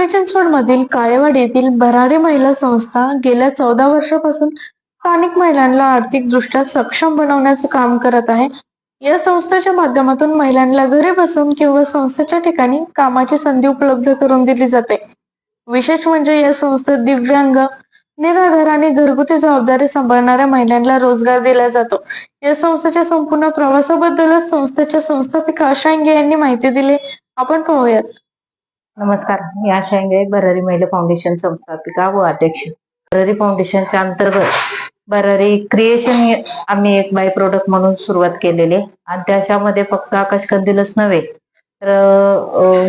पिंपरी चिंचवडमधील काळेवाडी येथील भराडे महिला संस्था गेल्या चौदा वर्षापासून स्थानिक महिलांना आर्थिकदृष्ट्या सक्षम बनवण्याचं काम करत आहे. या संस्थेच्या माध्यमातून महिलांना घरी बसून किंवा संस्थेच्या ठिकाणी कामाची संधी उपलब्ध करून दिली जाते. विशेष म्हणजे या संस्थेत दिव्यांग निराधार आणि घरगुती जबाबदारी सांभाळणाऱ्या महिलांना रोजगार दिला जातो. या संस्थेच्या संपूर्ण प्रवासाबद्दलच संस्थेच्या संस्थापिका आशा यांनी माहिती दिली. आपण पाहूयात. नमस्कार. मी आशा इंगळे बरारी महिला फाउंडेशन संस्थापिका व अध्यक्ष. बरारी फाउंडेशनच्या अंतर्गत बरारी क्रिएशन आम्ही एक बाय प्रोडक्ट म्हणून सुरुवात केलेली आणि त्याच्यामध्ये फक्त आकाशकंदीलच नव्हे तर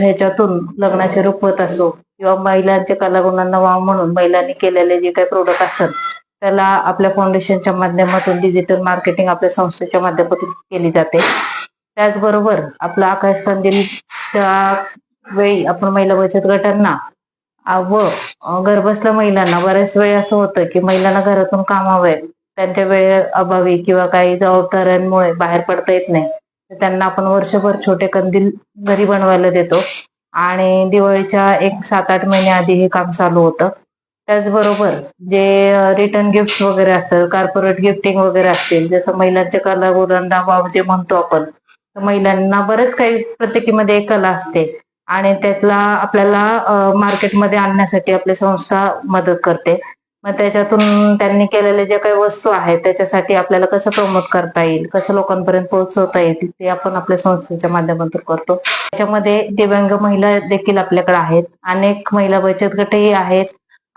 ह्याच्यातून लग्नाचे होत असो किंवा महिलांच्या कलागुणांना वाव म्हणून महिलांनी केलेले जे काही प्रोडक्ट असतात त्याला आपल्या फाउंडेशनच्या माध्यमातून डिजिटल मार्केटिंग आपल्या संस्थेच्या माध्यमातून केली जाते. त्याचबरोबर आपला आकाशकंदीलच्या वेळी आपण महिला बचत गटांना व घरबसल्या महिलांना बऱ्याच वेळ असं होतं की महिलांना घरातून कामावर त्यांच्या वेळे अभावी किंवा काही जबाबदाऱ्यांमुळे बाहेर पडता येत नाही तर त्यांना आपण वर्षभर छोटे कंदील घरी बनवायला देतो. आणि दिवाळीच्या एक सात आठ महिने आधी हे काम चालू होतं. त्याचबरोबर जे रिटर्न गिफ्ट वगैरे असतात कार्पोरेट गिफ्टिंग वगैरे असतील जसं महिलांच्या कलागुणांना वाव जे म्हणतो आपण तर महिलांना बरंच काही प्रत्येकीमध्ये एक कला असते. आणि त्यातला आपल्याला मार्केटमध्ये आणण्यासाठी आपली संस्था मदत करते. मग त्याच्यातून त्यांनी केलेले जे काही वस्तू आहेत त्याच्यासाठी आपल्याला कसं प्रमोट करता येईल कसं लोकांपर्यंत पोहोचवता येईल ते आपण आपल्या संस्थेच्या माध्यमातून करतो. त्याच्यामध्ये दिव्यांग महिला देखील आपल्याकडे आहेत. अनेक महिला बचत गटही आहेत.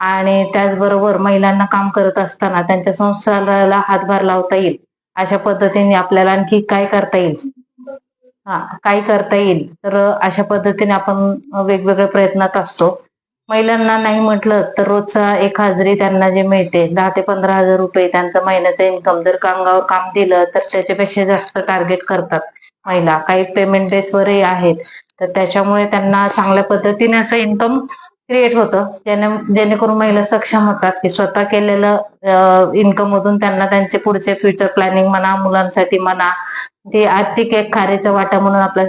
आणि त्याचबरोबर महिलांना काम करत असताना त्यांच्या संस्थाला हातभार लावता येईल. अशा पद्धतीने आपल्याला आणखी काय करता येईल? हा काय करता येईल. तर अशा पद्धतीने आपण वेगवेगळ्या प्रयत्नात असतो. महिलांना नाही म्हटलं तर रोजचा एक हाजरी त्यांना जे मिळते दहा ते पंधरा हजार रुपये त्यांचं महिन्याचं इन्कम जर कामगावर काम दिलं तर त्याच्यापेक्षा जास्त टार्गेट करतात महिला. काही पेमेंट बेसवरही आहेत. तर त्याच्यामुळे त्यांना चांगल्या पद्धतीने असं इन्कम क्रिएट होतं. ज्याने जेणेकरून महिला सक्षम होतात की स्वतः केलेलं इन्कम मधून त्यांना त्यांचे पुढचे फ्युचर प्लॅनिंग म्हणा मुलांसाठी म्हणा ते आर्थिक एक खारेचा वाटा म्हणून आपल्या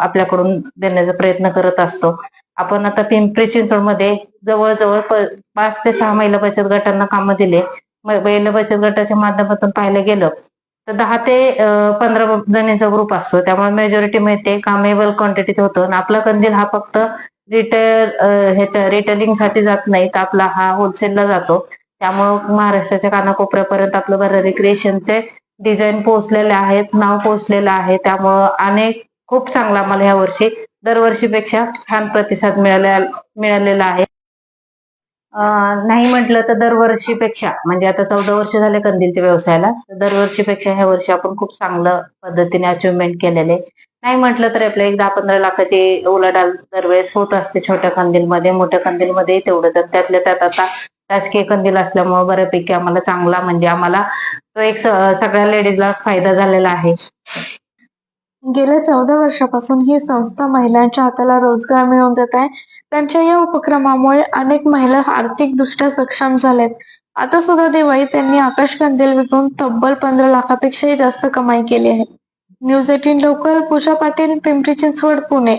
आपल्याकडून देण्याचा प्रयत्न करत असतो. आपण आता पिंपरी चिंचवडमध्ये जवळजवळ पाच ते सहा महिला बचत गटांना कामं दिले. महिला बचत गटाच्या माध्यमातून पाहिलं गेलं तर दहा ते पंधरा जणींचा ग्रुप असतो. त्यामुळे मेजॉरिटी मिळते कामेबल क्वांटिटीत होतं. आणि आपला कंदील हा फक्त रिटेल ह्याच्या रिटेलिंगसाठी जात नाही तर आपला हा होलसेलला जातो. त्यामुळं महाराष्ट्राच्या कानाकोपऱ्यापर्यंत आपलं बरं रिक्रिएशनचे डिझाईन पोहोचलेले आहेत नाव पोहोचलेलं आहे. त्यामुळं अनेक खूप चांगला आम्हाला ह्या वर्षी दरवर्षीपेक्षा छान प्रतिसाद मिळालेला आहे. नाही म्हटलं तर दरवर्षीपेक्षा म्हणजे आता चौदा वर्ष झाले कंदीलच्या व्यवसायाला तर दरवर्षीपेक्षा ह्या वर्षी आपण खूप चांगलं पद्धतीने अचिव्हमेंट केलेले. नाही म्हटलं तर आपल्या एक दहा पंधरा लाखाची उलाढाल दरवेळेस होत असते छोट्या कंदीलमध्ये मोठ्या कंदीलमध्ये तेवढं. तर त्यातल्या त्यात आता राजकीय कंदील असल्यामुळे बऱ्यापैकी आम्हाला चांगला म्हणजे आम्हाला तो एक सगळ्या लेडीजला फायदा झालेला आहे. गेल्या चौदा वर्षापासून ही संस्था महिलांच्या हाताला रोजगार मिळवून देत आहे. त्यांच्या या उपक्रमामुळे अनेक महिला आर्थिकदृष्ट्या सक्षम झाल्यात आता सुद्धा दिवाळी त्यांनी आकाश कंदील विकून तब्बल पंधरा लाखापेक्षाही जास्त कमाई केली आहे. News eighteen local Pooja Patil Pimpri Chinchwad Pune.